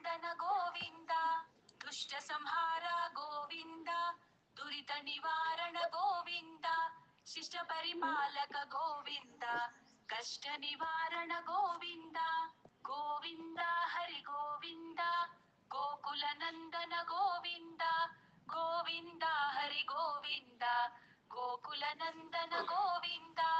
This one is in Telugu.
గోకుల నందన గోవింద దుష్ట సంహార గోవింద దురిత నివారణ గోవింద శిష్ట పరిపాలక గోవింద కష్ట నివారణ గోవింద గోవింద హరి గోవింద గోకుల నందన గోవింద గోవింద హరి గోవింద గోకుల నందన గోవిందా.